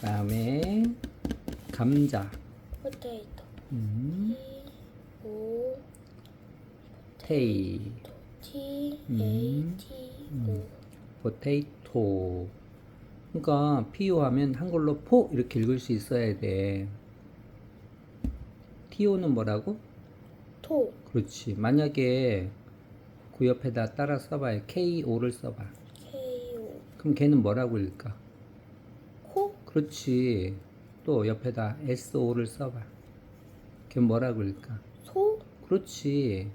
다음에 감자. 포테이토. 음, T O 테이, T 음. A T O. 포테이토. 그러니까 피오하면 한글로 포 이렇게 읽을 수 있어야 돼. 티오는 뭐라고? 토. 그렇지. 만약에 그 옆에다 따라 써봐요. KO를 써봐. K O. 그럼 걔는 뭐라고 읽을까? 코. 그렇지. 또 옆에다 SO를 써봐. 걔 뭐라고 읽을까? 소. 그렇지.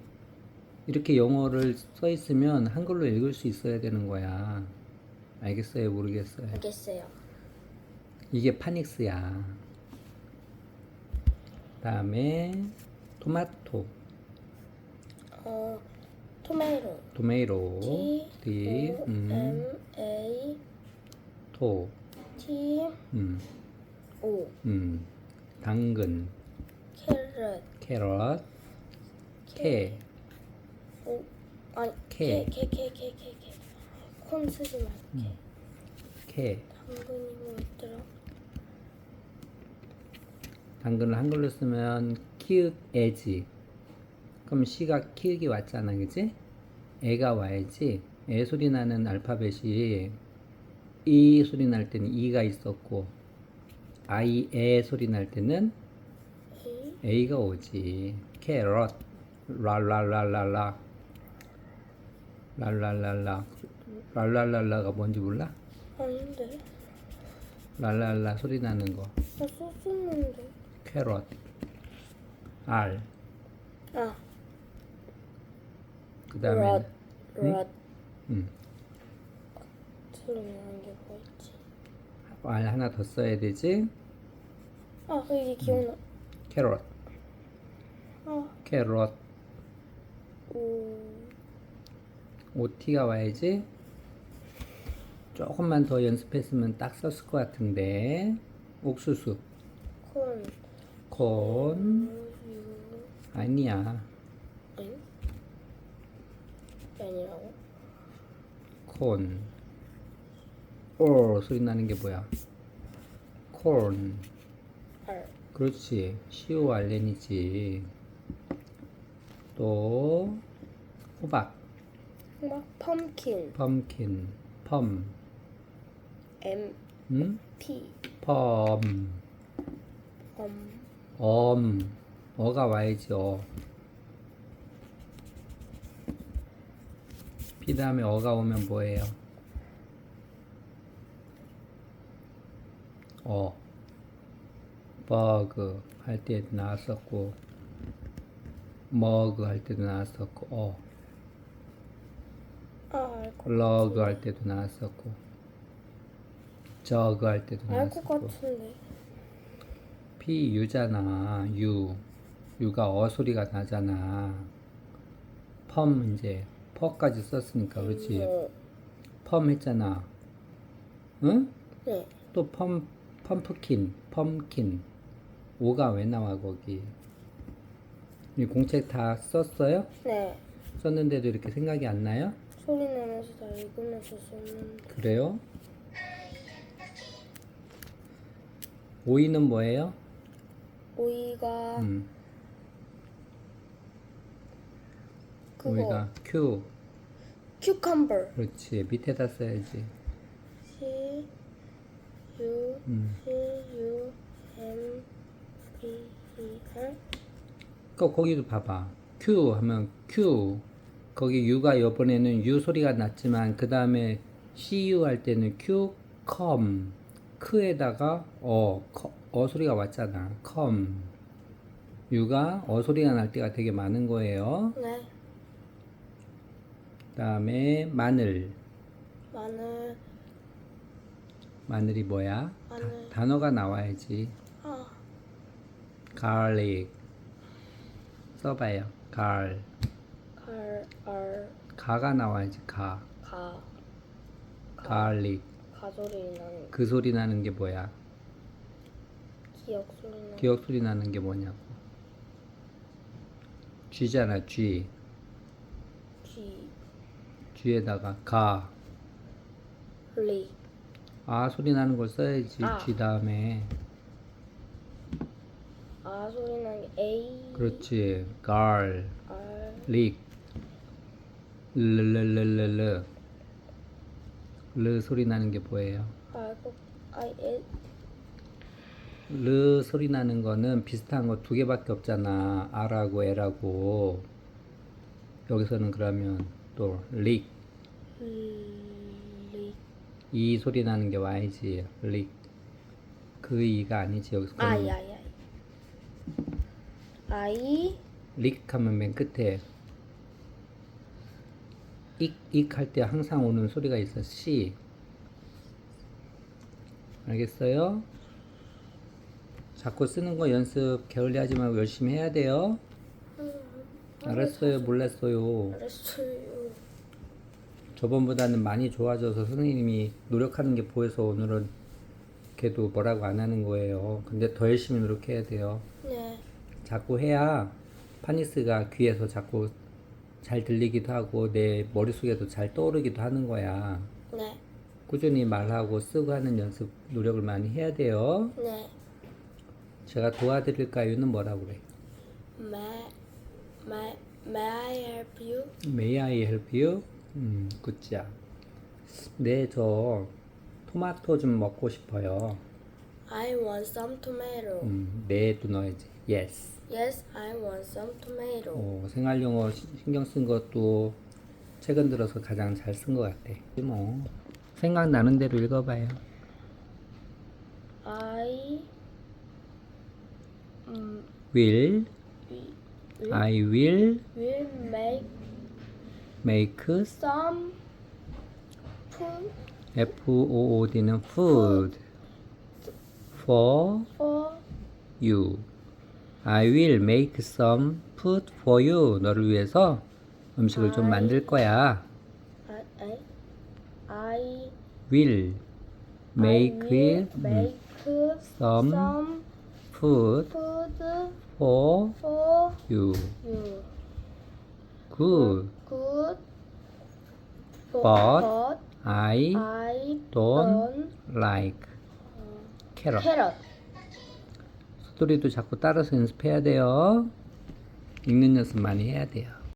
이렇게 영어를 써 있으면 한글로 읽을 수 있어야 되는 거야. 알겠어요? 모르겠어요? 알겠어요. 이게 파닉스야. 다음에 토마토, 어 토마토. 토메이로, T 디, O 음, M A 토, T 음, O. 음, 당근, 캐럿. 캐럿, 캐, 오. 아니 캐. 캐 캐 캐 캐 캐 캐. 콘 쓰지 말게. 음. 캐. 당근이 뭐였더라? 당근을 한글로 쓰면 키읔 애지. 그럼 시가 키읔이 왔잖아, 그지? 애가 와야지. 애 소리 나는 알파벳이 이 소리 날 때는 이가 있었고 아이 애 소리 날 때는 A A가 오지. 캐럿 랄랄랄랄라 랄랄랄라 랄랄랄라가 뭔지 몰라? 아닌데. 랄랄라 소리 나는 거. 나 썼었는데. 캐럿 R 아. 그 다음에 럿. 럿. 음, 소리나는 게 뭐였지? R 하나 더 써야 되지. 아, 그게 기억나. 캐럿, 아, 캐럿, 오. OT가 와야지. 조금만 더 연습했으면 딱 썼을 것 같은데. 옥수수, 콘. 콘, 유. 아니야. 아니? 아니라고? 콘. 오 소리 나는 게 뭐야? 콘. R. 그렇지. 알렌이지. 또 호박, 막 펌킨. 펌킨, 펌, M. 응? P. 펌, 엄. 엄, 어가 와야지 어. 피 다음에 어가 오면 뭐예요? 어, 버그 할 때도 나왔었고, 머그 할 때도 나왔었고, 어, 아, 러그 할 때도 나왔었고, 저그 할 때도 알 것 나왔었고. 같은데. 피 유잖아 유 유가 어 소리가 나잖아 펌 이제 퍼까지 썼으니까 그렇지 어, 펌 했잖아 응? 네. 또 펌 펌프킨 펌킨 오가 왜 나와 거기 이 공책 다 썼어요? 네. 썼는데도 이렇게 생각이 안 나요? 소리 나면서 다 읽으면서 썼는데. 그래요? 오이는 뭐예요? 오이가 음, 그거 오이가 큐 큐컴버. 그렇지 밑에다 써야지 U 음. C U M B E R. 그 거기도 봐봐. Q 하면 Q. 거기 U가 이번에는 U 소리가 났지만 그 다음에 CU 할 때는 Q, com. 크에다가 어, 커- 어 소리가 왔잖아. com. U가 어 소리가 날 때가 되게 많은 거예요. 네. 그 다음에 마늘. 마늘. 마늘이 뭐야? 마늘. 다, 단어가 나와야지. 아, garlic. 써봐요. 갈. 갈, 알, 가가 나와야지. 가. 가. 가. garlic. 가 소리 나는 그 소리 나는 게 뭐야? 기억 소리 나는 기억 소리 나는 게 뭐냐고. 쥐잖아, 쥐. G 쥐에다가 가, 리 아 소리 나는 걸 써야지 아. G 다음에. 아 소리 나는 게 A 그렇지. 갈. R 릭. 르르르르르. 르 소리 나는 게 뭐예요? R I L 르 소리 나는 거는 비슷한 거 두 개밖에 없잖아. R하고 L하고. 여기서는 그러면 또릭. 리 이 소리 나는 게 Y지 릭. 그 이가 아니지 여기서 아이 아이 아이. I 릭 하면 맨 끝에 익익 할 때 항상 오는 소리가 있어. C 알겠어요? 자꾸 쓰는 거 연습 게을리 하지 말고 열심히 해야 돼요. 알았어요 몰랐어요. 알았어요 저번보다는 많이 좋아져서 선생님이 노력하는 게 보여서 오늘은 걔도 뭐라고 안 하는 거예요 근데 더 열심히 노력해야 돼요 네 자꾸 해야 파니스가 귀에서 자꾸 잘 들리기도 하고 내 머릿속에도 잘 떠오르기도 하는 거야. 네, 꾸준히 말하고 쓰고 하는 연습 노력을 많이 해야 돼요. 네. 제가 도와드릴까요는 뭐라고 그래? May, may, may I help you? May I help you? 음, 굿자. 네, 저 토마토 좀 먹고 싶어요. I want some tomato. 음, 네도 넣어야지. Yes. Yes, I want some tomato. 어, 생활용어 시- 신경 쓴 것도 최근 들어서 가장 잘 쓴 것 같아. 뭐 생각나는 대로 읽어봐요. I um, Will will, I will will make make some food F O O D는 food for for you. I will make some food for you. 너를 위해서 음식을 좀 I- 만들 거야. I, I, I will make I will 음, make some some food food for for you. you. Good. But but I I don't don't like carrot. carrot. 스토리도 자꾸 따라서 연습해야 돼요. 읽는 연습 많이 해야 돼요.